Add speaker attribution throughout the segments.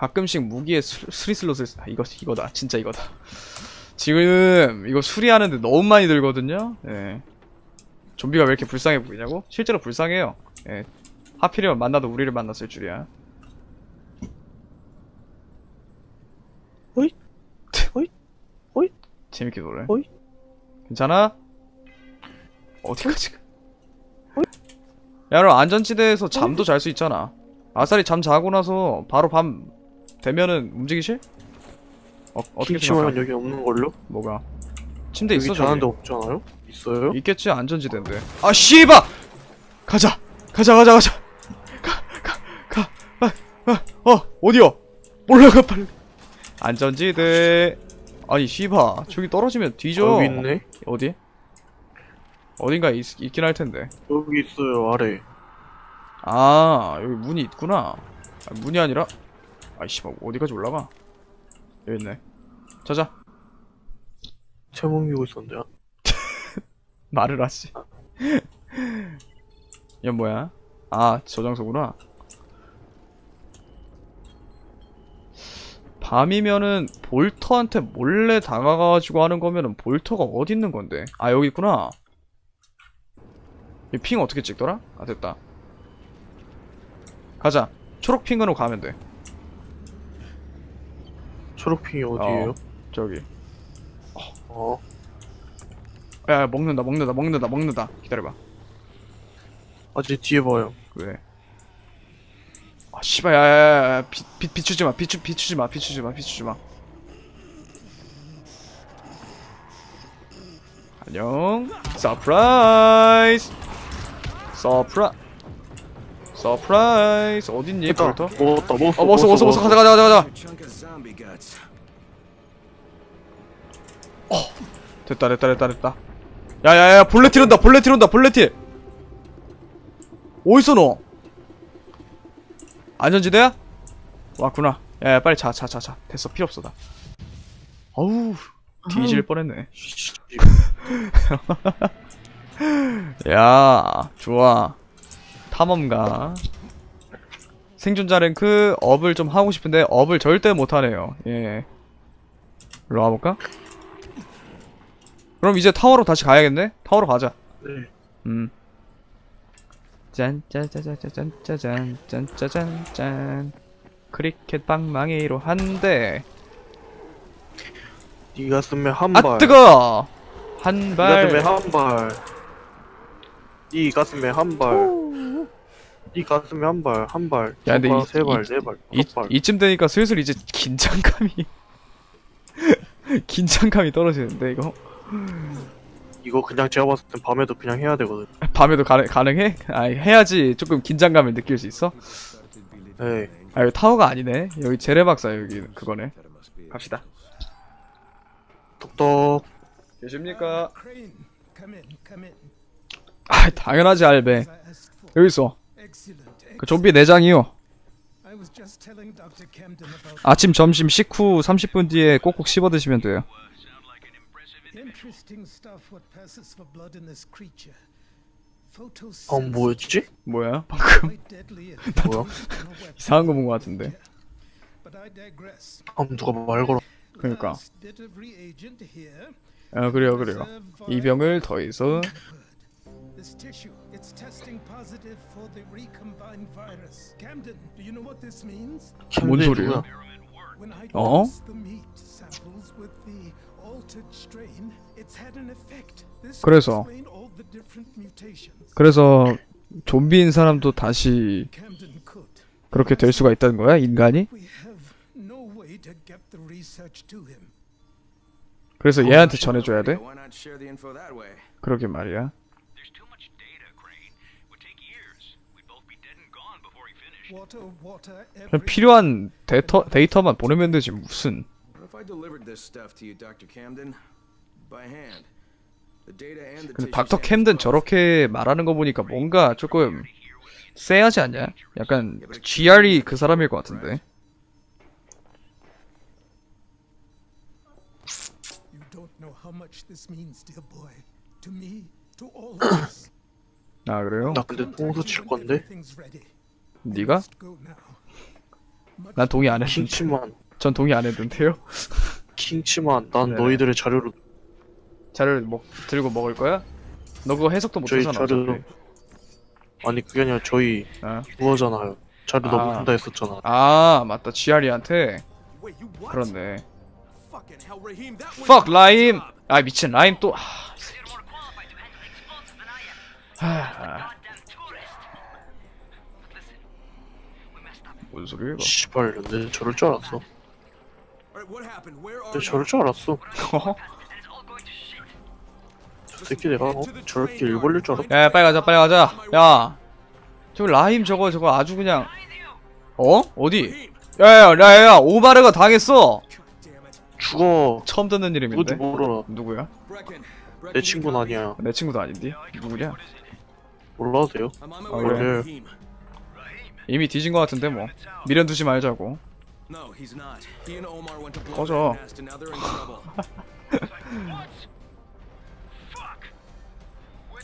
Speaker 1: 가끔씩 무기에 수, 수리 슬롯을 쓰- 아, 이거 이거다. 진짜 이거다. 지금 이거 수리하는데 너무 많이 들거든요? 예. 좀비가 왜 이렇게 불쌍해 보이냐고? 실제로 불쌍해요. 예. 하필이면 만나도 우리를 만났을 줄이야.
Speaker 2: 호잇 호잇 호잇
Speaker 1: 재밌게 놀래?
Speaker 2: 호잇.
Speaker 1: 괜찮아? 어디까지? 가? 야 그럼 안전지대에서 잠도 잘 수 있잖아. 아싸리 잠 자고 나서 바로 밤 되면은 움직이실? 어, 어떻게
Speaker 2: 김치마요
Speaker 1: 생각하?
Speaker 2: 여기 없는 걸로?
Speaker 1: 뭐가? 침대
Speaker 2: 여기
Speaker 1: 있어
Speaker 2: 자는데
Speaker 1: 저기
Speaker 2: 없잖아요? 있어요?
Speaker 1: 있겠지 안전지대인데 아 씨바 가자 가자 가자 가자 가 가가어 어디야 올라가 빨리 안전지대 아니 씨바 저기 떨어지면 뒤져
Speaker 2: 여기 있네?
Speaker 1: 어디 어딘가 있, 있긴 할 텐데
Speaker 2: 여기 있어요 아래
Speaker 1: 아 여기 문이 있구나 아, 문이 아니라 아이 씨발 어디까지 올라가 여기 있네 자자
Speaker 2: 채몽 미고 있었는데 아,
Speaker 1: 말을 하지. 이건 뭐야? 아, 저장소구나. 밤이면은 볼터한테 몰래 다가가가지고 하는 거면은 볼터가 어디 있는 건데? 아, 여기 있구나. 이 핑 어떻게 찍더라? 아, 됐다. 가자. 초록 핑으로 가면 돼.
Speaker 2: 초록핑이 어디에요?
Speaker 1: 저기.
Speaker 2: 어.
Speaker 1: 야, 야, 먹는다, 먹는다, 먹는다, 먹는다. 기다려봐.
Speaker 2: 아직 뒤에 봐요
Speaker 1: 왜? 아 씨발 야야야 빛, 빛, 비추지 마 비추 비추지 마 비추지 마 비추지 마 안녕 서프라이즈 서프라 서프라이즈 어딨니 볼터?
Speaker 2: 먹었다 먹었어
Speaker 1: 어 먹었어 먹었어 먹었어 가자 가자 가자
Speaker 3: zombie guts.
Speaker 1: 됐다 됐다 됐다 됐다. 야야야 볼레틸 온다 볼레틸 온다 볼레틸 어딨어? 너 안전지대야? 왔구나. 야야 빨리 자자 자 자. 됐어 필요 없어 나. 어우 뒤질 뻔했네.
Speaker 2: 씨,
Speaker 1: 야 좋아. 탐험가 생존자 랭크 업을 좀 하고 싶은데 업을 절대 못하네요 예 일로 와볼까? 그럼 이제 타워로 다시 가야겠네? 타워로 가자
Speaker 2: 네.
Speaker 1: 음. 짠짜자자자잔짜잔 짠짜잔짠 크리켓 방망이로 한대
Speaker 2: 네 가슴에
Speaker 1: 한아
Speaker 2: 발.
Speaker 1: 뜨거
Speaker 2: 네
Speaker 1: 한발
Speaker 2: 가슴에 한 발. 네 가슴에 한 발. 네 가슴에 한 발, 한 발.
Speaker 1: 야, 근데 이-
Speaker 2: 세 발,
Speaker 1: 이-
Speaker 2: 네 발,
Speaker 1: 이,
Speaker 2: 다섯 발.
Speaker 1: 이쯤 되니까 슬슬 이제 긴장감이 긴장감이 떨어지는데 이거
Speaker 2: 이거 그냥 제가 봤을 땐 밤에도 그냥 해야 되거든.
Speaker 1: 밤에도 가능, 가능해? 아 해야지 조금 긴장감을 느낄 수 있어?
Speaker 2: 네.
Speaker 1: 아 여기 타워가 아니네 여기 제레 박사 여기 그거네 갑시다
Speaker 2: 똑똑.
Speaker 1: 계십니까?
Speaker 4: Crane, come in, come in.
Speaker 1: 아 당연하지 알베. 여기 있어. 그 좀비 내장이요 아침 점심 식후 30분 뒤에 꼭꼭 씹어 드시면 돼요
Speaker 4: interesting stuff what passes for blood in this creature. Photos
Speaker 2: 어, 뭐였지?
Speaker 1: 뭐야 방금
Speaker 4: weapon.
Speaker 1: 이상한 거 본 거 같은데.
Speaker 2: 아, 누가 말 걸어.
Speaker 1: 그러니까. 아 그래요 그래요 이 병을 더해서
Speaker 4: This tissue, it's testing positive for the recombined virus. Camden, do you know what this means?
Speaker 1: 뭔?
Speaker 2: 누구야?
Speaker 4: When I
Speaker 1: 어?
Speaker 4: dose the meat samples with the altered strain, it's had an effect. This
Speaker 1: 그래서?
Speaker 4: explain all the different mutations.
Speaker 1: 그래서 좀비인 사람도 다시
Speaker 4: Camden could.
Speaker 1: 그렇게 될 수가 있다는 거야 인간이?
Speaker 4: We have no way to get the research to him.
Speaker 1: 그래서 얘한테 전해줘야 돼?
Speaker 3: Why not share the info that way?
Speaker 1: 그러게 말이야 그냥 필요한 데이터, 데이터만 보내면 되지 무슨
Speaker 3: What if I delivered this stuff to you, Dr. Camden? By hand. The data and the
Speaker 1: 근데 닥터 캠든. 저렇게 말하는 거 보니까 뭔가 조금 쎄하지 않냐? 약간 GR이 그 사람일 것 같은데
Speaker 4: You don't know how much this means, dear boy. To me, to all of us.
Speaker 1: 아 그래요?
Speaker 2: 나 근데 똥소 칠 건데?
Speaker 1: 네가? 난 동의 안 했는데.
Speaker 2: 킹치만
Speaker 1: 전 동의 안 했는데요.
Speaker 2: 킹치만 난
Speaker 1: 네.
Speaker 2: 너희들의 자료로
Speaker 1: 자료를 먹 들고 먹을 거야? 너 그거 해석도 못
Speaker 2: 저희
Speaker 1: 하잖아.
Speaker 2: 자료로
Speaker 1: 어차피.
Speaker 2: 아니 그게 아니라 저희
Speaker 1: 어.
Speaker 2: 그거잖아요 자료
Speaker 1: 아.
Speaker 2: 너무 준다 했었잖아
Speaker 1: 아 맞다 GR이한테
Speaker 3: what?
Speaker 1: 그렇네. Fuck 라임. 아 미친 라임 또. 아, 이 새끼.
Speaker 5: More
Speaker 1: 뭔 소리야 이거?
Speaker 2: 씨발 내 저럴 줄 알았어
Speaker 3: you?
Speaker 2: 저럴 줄 알았어
Speaker 1: 어?
Speaker 2: 저 새끼 내가 어? 저렇게 일 벌릴 줄 알았어
Speaker 1: 야, 야 빨리 가자 빨리 가자. 야. 저 라임 저거 저거 아주 그냥 어? 어디? 야야야 야 야 오바르가 당했어.
Speaker 2: 죽어
Speaker 1: 처음 듣는
Speaker 2: 누군지
Speaker 1: 이름인데.
Speaker 2: 모르나
Speaker 1: 누구야?
Speaker 2: 내 친구는? 아니야
Speaker 1: 내 친구도 아닌데. 누구냐?
Speaker 2: 몰라도 돼요
Speaker 3: I'm on my
Speaker 1: 이미 뒤진 것 같은데 뭐. 미련 두지 말자고. 꺼져.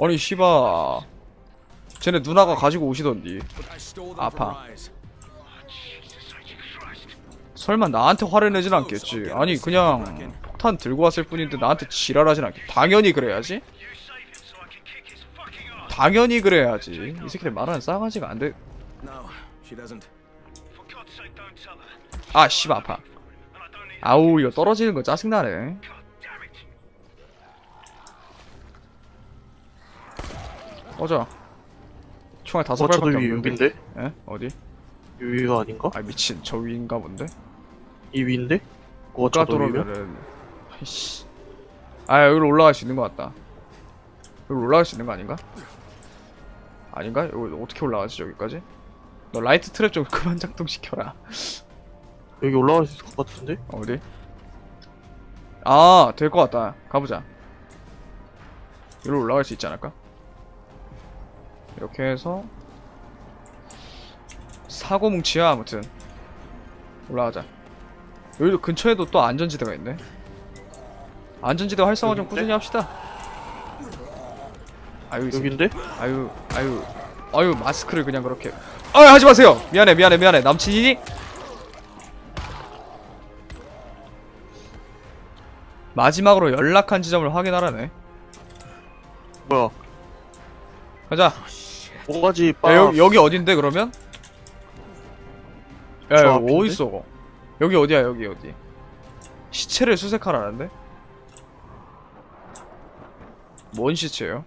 Speaker 1: 아니 씨바. 쟤네 누나가 가지고 오시던디. 아파. 설마 나한테 화를 내진 않겠지. 아니 그냥 폭탄 들고 왔을 뿐인데 나한테 지랄하진 않겠. 당연히 그래야지. 당연히 그래야지. 이 새끼들 말하는 싸가지가 안 돼.
Speaker 3: No, she doesn't.
Speaker 5: For God's sake, don't tell her.
Speaker 1: 아 씨발 아파. 아우 이거 떨어지는 거 짜증나네. 꺼져. 총알 다섯
Speaker 2: 어 저도
Speaker 1: 발밖에
Speaker 2: 위
Speaker 1: 없는데.
Speaker 2: 위인데?
Speaker 1: 에? 어디?
Speaker 2: 이 위가 아닌가?
Speaker 1: 아 미친 저 위인가 본데.
Speaker 2: 이 위인데? 그거
Speaker 1: 아까
Speaker 2: 저도 위가?
Speaker 1: 들어오면은 아이씨. 아 여기로 올라갈 수 있는 것 같다. 여기 올라갈 수 있는 거 아닌가? 아닌가? 여기 어떻게 올라가지 여기까지? 너 라이트 트랩 좀 그만 작동시켜라.
Speaker 2: 여기 올라갈 수 있을 것 같은데?
Speaker 1: 어디? 아, 될 것 같다. 가보자. 여기로 올라갈 수 있지 않을까? 이렇게 해서 사고 뭉치야 아무튼 올라가자. 여기도 근처에도 또 안전지대가 있네. 안전지대 활성화 좀 꾸준히 합시다. 아유, 이 새끼.
Speaker 2: 여긴데?
Speaker 1: 아유, 아유, 아유, 마스크를 그냥 그렇게. 아유, 하지 마세요! 미안해, 미안해, 미안해. 남친이니? 마지막으로 연락한 지점을 확인하라네.
Speaker 2: 뭐야
Speaker 1: 가자.
Speaker 2: 뭐가지 빠
Speaker 1: 야, 여, 여기 어딘데, 그러면? 야,
Speaker 2: 저
Speaker 1: 야,
Speaker 2: 앞인데?
Speaker 1: 어딨어? 여기 어디야, 여기 어디? 시체를 수색하라는데? 뭔 시체예요?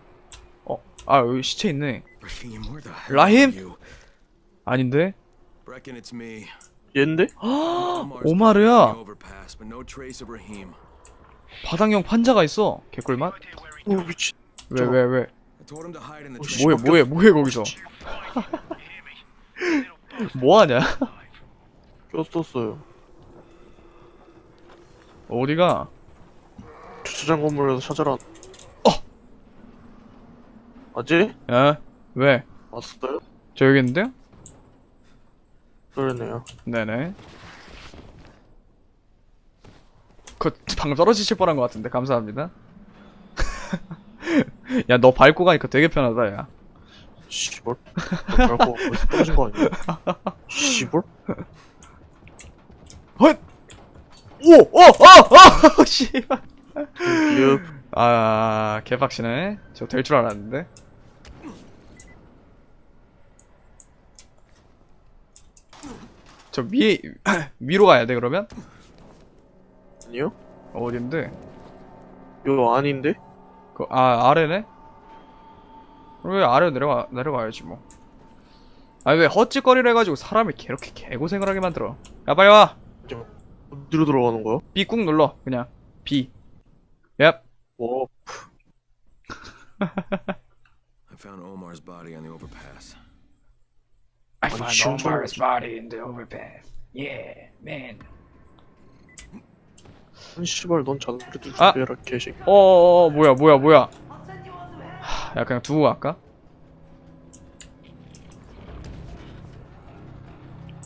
Speaker 1: 어, 아, 여기 시체 있네.
Speaker 3: Where
Speaker 1: 아닌데?
Speaker 3: Brecken, it's me.
Speaker 2: 얘인데?
Speaker 1: 오마르야.
Speaker 3: on the overpass, but no trace of Raheem.
Speaker 1: 바닥형 판자가 있어. 개꿀맛?
Speaker 2: 오 미친
Speaker 1: 왜, 왜, 왜?
Speaker 3: I told him to hide in the
Speaker 2: Oh,
Speaker 3: train.
Speaker 1: 뭐해, 뭐해, 뭐해, 거기서? 뭐하냐?
Speaker 2: 꼈었어요
Speaker 1: 어디가?
Speaker 2: 주차장 건물에서 찾아라
Speaker 1: 어!
Speaker 2: 아지?
Speaker 1: 야, 왜?
Speaker 2: 왔어요?
Speaker 1: 저 여기 있는데요?
Speaker 2: 그러네요
Speaker 1: 네네. 그 방금 떨어지실 뻔한 것 같은데 감사합니다. 야 너 밟고 가니까 되게 편하다 야.
Speaker 2: 씨발 너 밟고 벌써 떨어진 거 아니야? 씨발?
Speaker 1: 헛! 오! 어! 어! 어! 씨발. 아 개박치네. 저 될 줄 알았는데. 저 위에 위로 가야 돼 그러면?
Speaker 2: 아니요?
Speaker 1: 어딘데?
Speaker 2: 이거 아닌데?
Speaker 1: 그, 아, 아래네? 그럼 왜 아래로 내려가, 내려가야지, 뭐. 아니, 왜 헛짓거리를 해가지고 사람을 이렇게 개고생을 하게 만들어. 야, 빨리 와!
Speaker 2: 어디로 들어가는 거야?
Speaker 1: B 꾹 눌러, 그냥. B. 얍.
Speaker 2: 와
Speaker 3: I found Omar's body on the overpass.
Speaker 1: I
Speaker 2: found Omar's
Speaker 1: body in the overpass. Yeah, man.
Speaker 2: 아니 씨발 넌 자동차들
Speaker 1: 아!
Speaker 2: 준비해라 개새끼
Speaker 1: 어어어, 뭐야, 뭐야, 뭐야. 하, 야, 그냥 두고 갈까?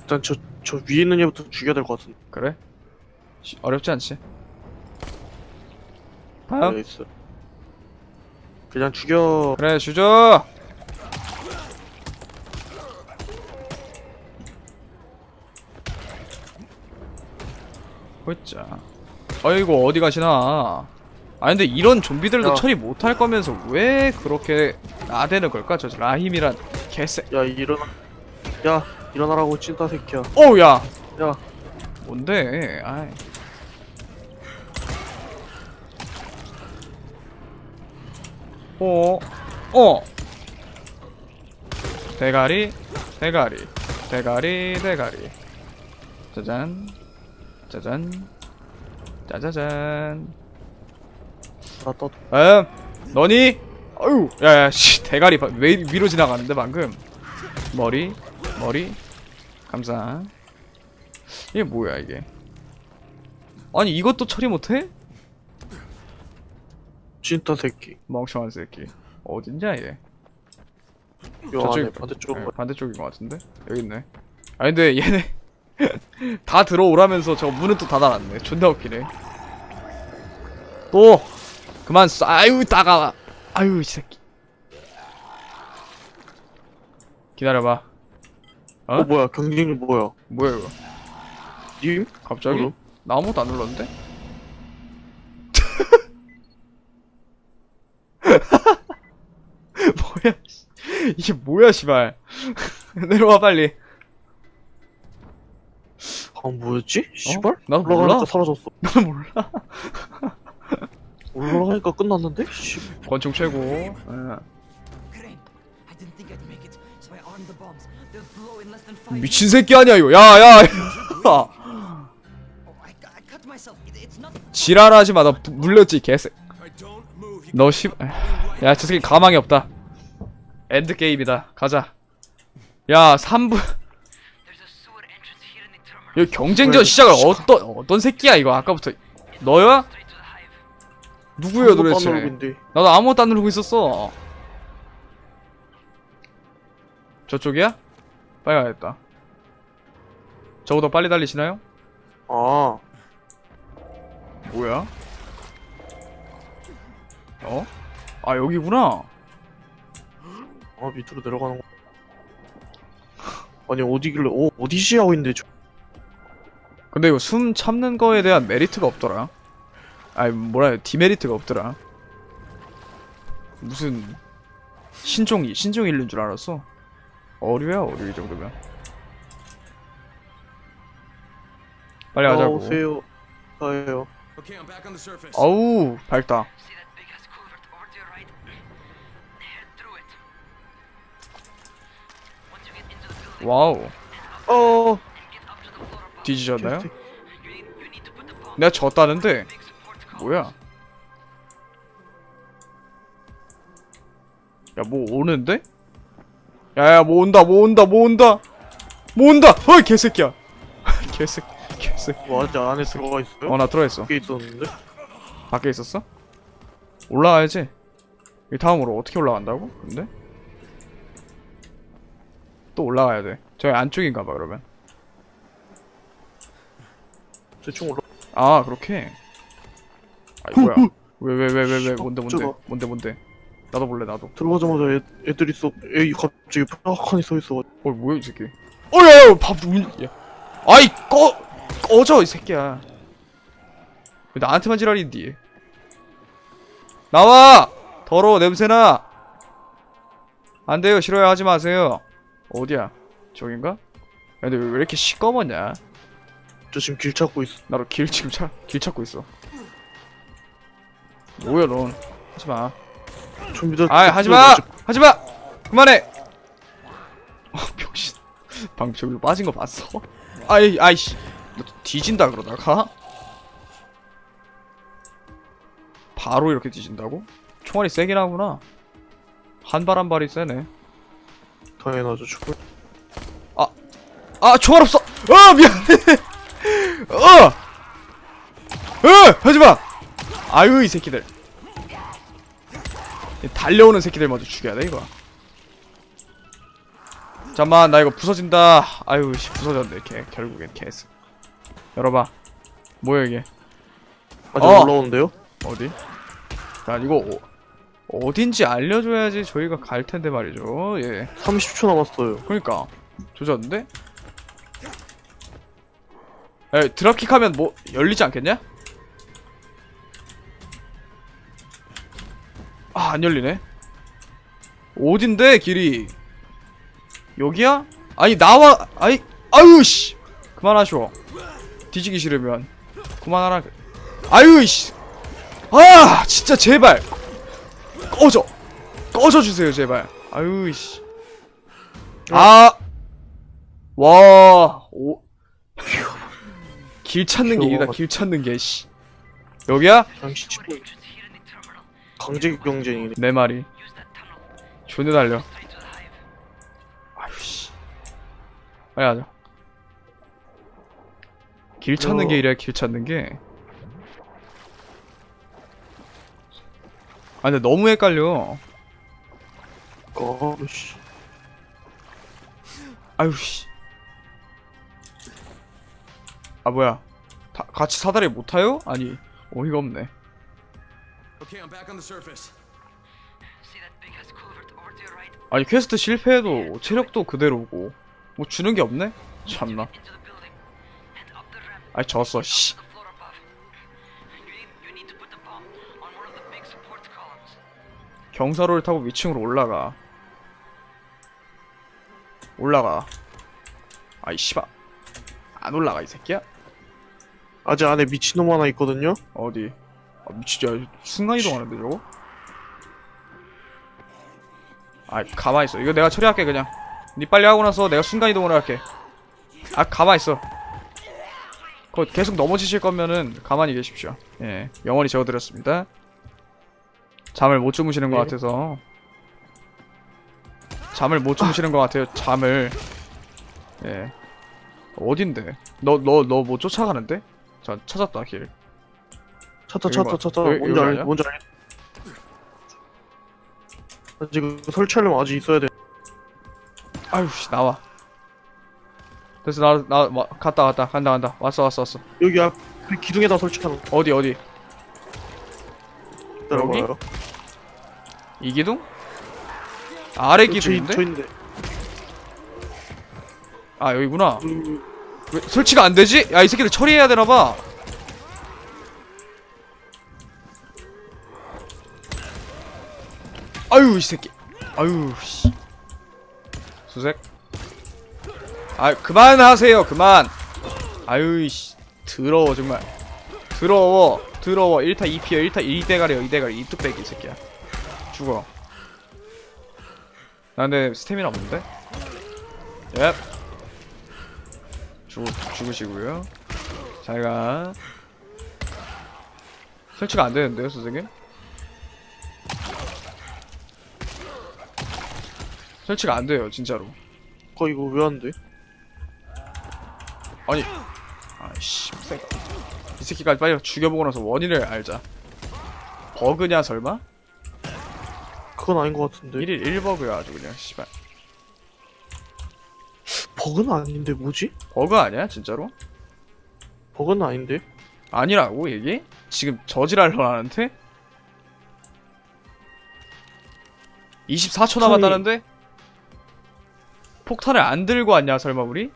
Speaker 2: 일단 저, 저 위에 있는 얘부터 죽여야 될 것 같은데
Speaker 1: 그래? 시- 어렵지 않지?
Speaker 2: 네,
Speaker 1: 다음?
Speaker 2: 있어 그냥 죽여
Speaker 1: 그래, 주저! 호이자 아이고 어디 가시나? 아 근데 이런 좀비들도
Speaker 2: 야.
Speaker 1: 처리 못할 거면서 왜 그렇게 나대는 걸까? 저 라힘이란 개새.
Speaker 2: 야 일어나. 야 일어나라고 찐따 새끼야.
Speaker 1: 어우 야!
Speaker 2: 야.
Speaker 1: 뭔데? 아이. 어, 어. 대가리, 대가리, 대가리, 대가리. 짜잔, 짜잔, 짜자잔.
Speaker 2: 나 떠.
Speaker 1: 음, 너니? 어유, 야야, 씨, 대가리 봐. 왜 위로 지나가는데 방금? 머리, 머리, 감사. 이게 뭐야 이게? 아니 이것도 처리 못해?
Speaker 2: 찐따 새끼
Speaker 1: 멍청한 새끼. 어딨냐 얘?
Speaker 2: 요 안에 반대쪽
Speaker 1: 네, 반대쪽인 것 같은데? 여기 있네. 아 근데 얘네 다 들어오라면서 저 문은 또 닫아놨네. 존나 웃기네. 또 그만 쏴. 아유 따가워. 아유 이 새끼. 기다려봐. 어?
Speaker 2: 어 뭐야 경쟁률 뭐야
Speaker 1: 뭐야 이거?
Speaker 2: 님?
Speaker 1: 갑자기?
Speaker 2: 뭐로?
Speaker 1: 나 아무것도 안 눌렀는데? 뭐야 씨. 이게 뭐야 씨발 내려와 빨리
Speaker 2: 아 뭐였지? 씨발?
Speaker 1: 나도 몰라.
Speaker 2: 올라가니까 사라졌어
Speaker 1: 난 몰라
Speaker 2: 올라가니까 끝났는데? 씨
Speaker 1: 권총 최고 예.
Speaker 6: Crane, I didn't think I'd make it, so I armed the bombs. They'll blow in less than five.
Speaker 1: 미친 새끼 아니야 이거 야야
Speaker 6: Oh, I, I cut myself. It, it's not.
Speaker 1: 지랄하지 마나 물렸지 개새
Speaker 3: I don't move. You
Speaker 1: 너 씨... 야저 새끼 가망이 없다 엔드 게임이다 가자 야 3부 여기 경쟁전 시작을 어떤 어떤 새끼야 이거 아까부터 너야?
Speaker 6: Straight to the hive.
Speaker 1: 누구야 도대체
Speaker 2: 빠누르인데
Speaker 1: 나도 아무것도 안 누르고 있었어. 저쪽이야? 빨리 가야겠다. 저보다 빨리 달리시나요?
Speaker 2: 아
Speaker 1: 뭐야? 어? 아 여기구나.
Speaker 2: 아 밑으로 내려가는 거 아니 어디길래 어 어디시 하고 있는데 저...
Speaker 1: 근데 이거 숨 참는 거에 대한 메리트가 없더라. 아니 뭐라 해야 디메리트가 없더라. 무슨 신종이 신종 잃는 줄 알았어. 어류야 어류 이 정도면. 빨리 가자고.
Speaker 2: 오세요 가요.
Speaker 1: 어우 밝다. 와우
Speaker 2: 어
Speaker 6: and get up to the floor above,
Speaker 1: 뒤지셨나요? 내가 졌다는데. 뭐야? 야 뭐 오는데? 야야 뭐 온다 뭐 온다 뭐 온다 뭐 온다 어이 개새끼야 개새끼 개새끼
Speaker 2: 뭐 아직 안에 들어가 있어요?
Speaker 1: 어 나 들어있어
Speaker 2: 밖에 있었는데?
Speaker 1: 밖에 있었어? 올라가야지 이 다음으로 어떻게 올라간다고? 근데? 또 올라가야 돼 저기 안쪽인가 봐 그러면
Speaker 2: 대충 올라
Speaker 1: 아 그렇게? 아이 뭐야? 왜 왜 왜 왜 왜 뭔데 뭔데
Speaker 2: 깜짝아.
Speaker 1: 뭔데? 뭔데 나도 볼래 나도.
Speaker 2: 들어가자마자 애, 애들이 써애 갑자기 팍하니 서 있어.
Speaker 1: 어 뭐야 이 새끼? 어야야 밥 운... 야. 아이 꺼 꺼져 이 새끼야. 왜 나한테만 지랄인디 나와! 더러워 냄새나! 안 돼요 싫어요 하지 마세요. 어디야? 저긴가? 야, 근데 왜 이렇게 시꺼먼냐
Speaker 2: 저 지금 길 찾고 있어.
Speaker 1: 나도 길 지금 차, 길 찾고 있어. 뭐야 넌? 하지 마.
Speaker 2: 좀비들
Speaker 1: 아이 하지 마! 하지 마! 그만해! 어 병신. 방금 저기로 빠진 거 봤어? 아이 아이씨. 너 뒤진다 그러다가? 바로 이렇게 뒤진다고? 총알이 세긴 하구나. 한 발 한 발이 세네.
Speaker 2: 당연하죠 죽을
Speaker 1: 아 총알 없어! 어 미안해 어! 어! 하지마 아유 이 새끼들 이 달려오는 새끼들 먼저 죽여야 돼 이거 잠만 나 이거 부서진다 아유 씨 부서졌네 개 결국엔 개스 열어봐 뭐야 이게
Speaker 2: 아직
Speaker 1: 어!
Speaker 2: 올라오는데요?
Speaker 1: 어디? 자 이거 어, 어딘지 알려줘야지 저희가 갈 텐데 말이죠 예
Speaker 2: 30초 남았어요
Speaker 1: 그러니까 조졌는데? 야, 드랍킥 하면 뭐 열리지 않겠냐? 아, 안 열리네. 어딘데, 길이? 여기야? 아니, 나와, 아이, 아유, 씨! 그만하쇼. 뒤지기 싫으면. 그만하라. 아유, 씨! 아, 진짜, 제발! 꺼져! 꺼져주세요, 제발. 아유, 씨. 아! 와, 오. 길 찾는 게 이다, 길 찾는 게, 씨. 여기야?
Speaker 2: 씨 강제 경쟁이네
Speaker 1: 내 말이. 존나 달려. 아유, 씨. 빨리 가자. 길 찾는 게 이래, 길 찾는 게. 아, 근데 너무 헷갈려.
Speaker 2: 어씨
Speaker 1: 아유, 씨. 아, 뭐야. 다, 같이 사다리 못 타요? 아니, 어이가 없네.
Speaker 3: Okay, I'm back on the surface.
Speaker 6: See that big ass culvert over to your right?
Speaker 1: 아니, 퀘스트 실패해도 체력도 그대로고. 뭐 주는 게 없네? 참나. 아이, 졌어, 씨.
Speaker 6: To the floor above. You need, you need to put the bomb on one of the big support columns.
Speaker 1: 경사로를 타고 위층으로 올라가. 올라가. 아이, 씨발. 안 올라가, 이 새끼야?
Speaker 2: 아직 안에 미친놈 하나 있거든요
Speaker 1: 어디? 아, 미치지. 야, 순간이동 하는데, 저거? 아이, 가만있어. 이거 내가 처리할게, 그냥. 니 빨리 하고 나서 내가 순간이동을 할게. 아, 가만있어. 그거 계속 넘어지실 거면은 가만히 계십시오. 예. 영원히 재워드렸습니다. 잠을 못 주무시는 것
Speaker 2: 네.
Speaker 1: 같아서. 잠을 못 주무시는 것 같아요, 잠을. 예. 어딘데? 너, 너, 너 뭐 쫓아가는데? 자, 찾았다, 길.
Speaker 2: 찾다
Speaker 1: 여기
Speaker 2: 찾다
Speaker 1: 봐.
Speaker 2: 찾다
Speaker 1: 여기-
Speaker 2: 뭔지
Speaker 1: 여기
Speaker 2: 알
Speaker 1: 아니야?
Speaker 2: 뭔지 알 지금 설치하려면 아직 있어야 돼
Speaker 1: 아유, 씨, 나와. 됐어, 나, 나, 와, 갔다, 갔다, 간다, 간다. 왔어, 왔어, 왔어.
Speaker 2: 여기 앞그 기둥에다 설치하는 거
Speaker 1: 어디, 어디?
Speaker 2: 기다려봐요
Speaker 1: 이 기둥? 아래
Speaker 2: 저,
Speaker 1: 기둥인데?
Speaker 2: 저 있는데
Speaker 1: 아, 여기구나.
Speaker 2: 음,
Speaker 1: 왜 설치가 안 되지? 야, 이 새끼들 처리해야 되나 봐. 아유, 이 새끼. 아유, 씨. 수색. 아, 그만하세요, 그만. 아유, 씨. 더러워, 정말. 더러워. 더러워. 1타 2피어, 1타 2대가리요, 2대가리. 이 뚝배기, 이 새끼야. 죽어. 나 근데 스태미나 없는데? 예. 죽, 죽으시고요. 잘 가. 설치가 안 되는데요, 선생님? 설치가 안 돼요, 진짜로.
Speaker 2: 거 이거 왜 안 돼?
Speaker 1: 아니, 아이씨, 새가. 이 새끼까지 빨리 죽여보고 나서 원인을 알자. 버그냐, 설마?
Speaker 2: 그건 아닌 것 같은데
Speaker 1: 1일 1버그야, 아주 그냥, 씨발.
Speaker 2: 버그는 아닌데 뭐지?
Speaker 1: 버그 아니야, 진짜로?
Speaker 2: 버그는 아닌데
Speaker 1: 아니라고, 이게? 지금 저지랄러 나한테? 24초 남았다는데? 폭탄을 안 들고 왔냐, 설마 우리?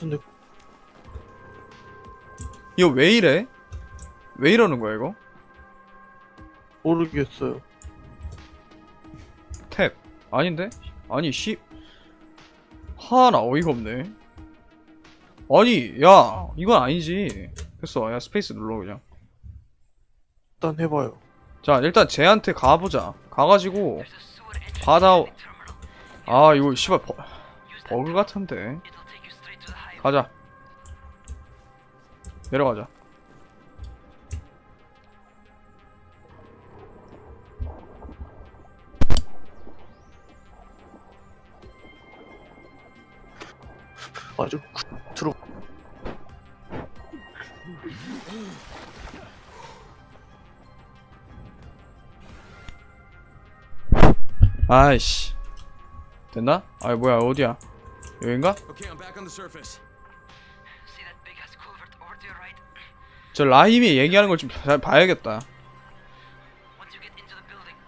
Speaker 2: 근데
Speaker 1: 이거 왜 이래? 왜 이러는 거야, 이거?
Speaker 2: 모르겠어요
Speaker 1: 탭. 아닌데? 아니, 씨. 하나 어이가 없네. 아니, 야, 이건 아니지. 됐어. 야, 스페이스 눌러, 그냥.
Speaker 2: 일단 해봐요
Speaker 1: 자, 일단 쟤한테 가보자. 가가지고, 받아.
Speaker 6: terminal.
Speaker 1: 아, 이거, 씨발, 버, 버그 같은데. 가자. 내려가자.
Speaker 2: 아주 들어
Speaker 1: 아이씨. 됐나? 아, 뭐야, 어디야? 여긴가? 저 라임이 얘기하는 걸 좀 봐야겠다.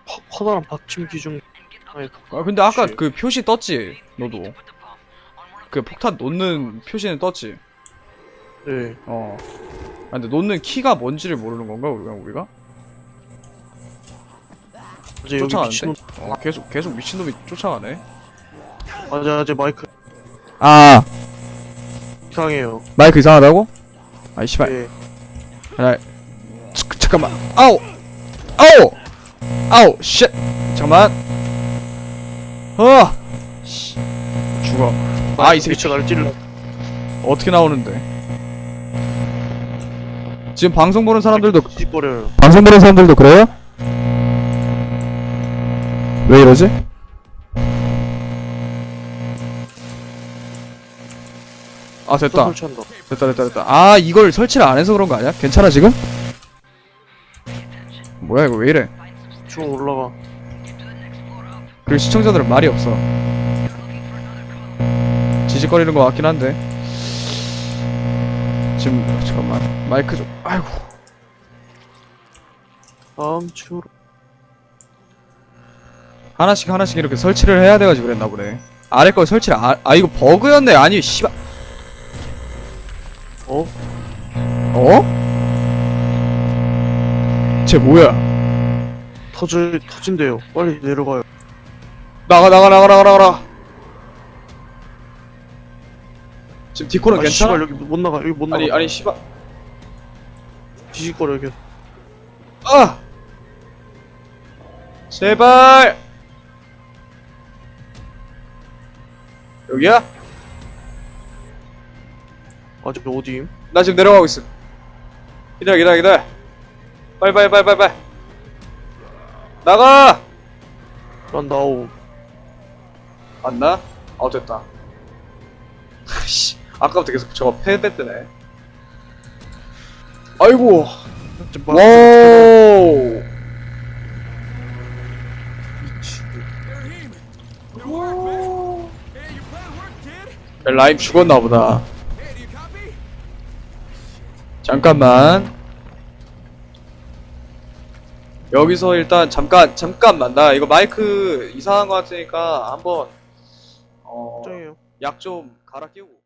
Speaker 2: 커- 커다란 받침
Speaker 6: the
Speaker 1: 아, 근데 아까 그 표시 떴지? 너도. 그 폭탄 놓는 표시는 떴지.
Speaker 2: 네.
Speaker 1: 어. 아, 근데 놓는 키가 뭔지를 모르는 건가 우리가 우리가?
Speaker 2: 이제 여기
Speaker 1: 쫓아가는데?
Speaker 2: 미친놈.
Speaker 1: 어, 계속 계속 미친놈이 쫓아가네.
Speaker 2: 맞아, 맞아, 마이크
Speaker 1: 아
Speaker 2: 이상해요.
Speaker 1: 마이크 이상하다고? 아이 씨발.
Speaker 2: 네.
Speaker 1: 하나 자, 잠깐만. 아우 아우 아우 쉣. 잠깐만. 어. 씨. 죽어. 아 이 새끼
Speaker 2: 미쳐 날 찔러.
Speaker 1: 어떻게 나오는데? 지금 방송 보는 사람들도. 방송 보는 사람들도 그래요? 왜 이러지? 아
Speaker 2: 또
Speaker 1: 됐다
Speaker 2: 설치한다.
Speaker 1: 됐다 됐다 됐다 아 이걸 설치를 안 해서 그런 거 아니야? 괜찮아 지금? 뭐야 이거 왜 이래
Speaker 2: 쭉 올라가.
Speaker 1: 그리고 시청자들은 말이 없어 지직거리는 것 같긴 한데 지금 잠깐만 마이크 좀 아이고
Speaker 2: 주로.
Speaker 1: 하나씩 하나씩 이렇게 설치를 해야 돼가지고 그랬나 보네 아래 걸 설치를 아, 아 이거 버그였네 아니 씨발
Speaker 2: 어?
Speaker 1: 어? 쟤 뭐야
Speaker 2: 터질, 터진대요. 빨리 내려가요.
Speaker 1: 나가 나가 나가 나가 나가 지금 디코는
Speaker 2: 아,
Speaker 1: 괜찮아?
Speaker 2: 씨발, 여기 못 나가, 여기 못 나가.
Speaker 1: 아니 아니 씨발
Speaker 2: 뒤집거려, 계속.
Speaker 1: 아 제발 여기야?
Speaker 2: 아직 어디임?
Speaker 1: 나 지금 내려가고 있어 기다려 기다려 기다려 빨리 빨리 빨리 빨리 빨리 나가
Speaker 2: 난 나오.
Speaker 1: 맞나? 어 됐다 씨 아까부터 계속 저거 패배 뜨네. 아이고. 와우. 라임 죽었나 보다. 잠깐만. 여기서 일단 잠깐 잠깐만. 나 이거 마이크 이상한 거 같으니까 한번 어. 약 좀 갈아 끼우고